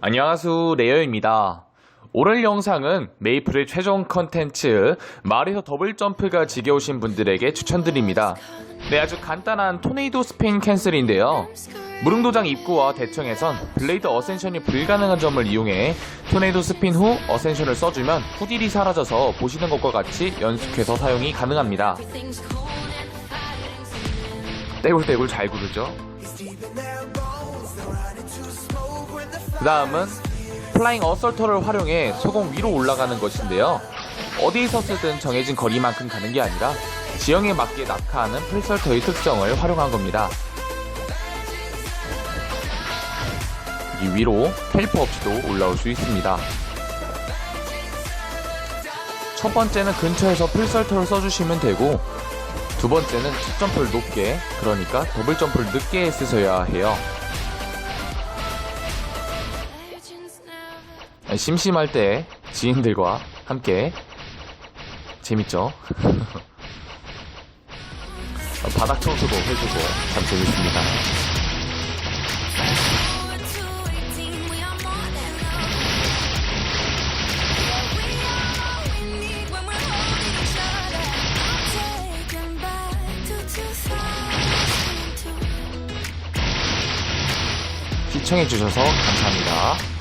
안녕하세요 레어입니다. 오늘 영상은 메이플의 최종 컨텐츠 말에서 더블 점프가 지겨우신 분들에게 추천드립니다. 네 아주 간단한 토네이도 스페인 캔슬인데요. 무릉도장 입구와 대청에선 블레이드 어센션이 불가능한 점을 이용해 토네이도 스핀 후 어센션을 써주면 후딜이 사라져서 보시는 것과 같이 연속해서 사용이 가능합니다. 떼굴떼굴 잘 구르죠? 그 다음은 플라잉 어설터를 활용해 소공 위로 올라가는 것인데요. 어디에 섰을든 정해진 거리만큼 가는 게 아니라 지형에 맞게 낙하하는 플설터의 특성을 활용한 겁니다. 이 위로 헬프 없이도 올라올 수 있습니다. 첫 번째는 근처에서 풀설터를 써주시면 되고 두 번째는 첫 점프를 높게 그러니까 더블 점프를 늦게 쓰셔야 해요. 심심할 때 지인들과 함께 재밌죠? 바닥 청소도 해주고 참 재밌습니다. 시청해주셔서 감사합니다.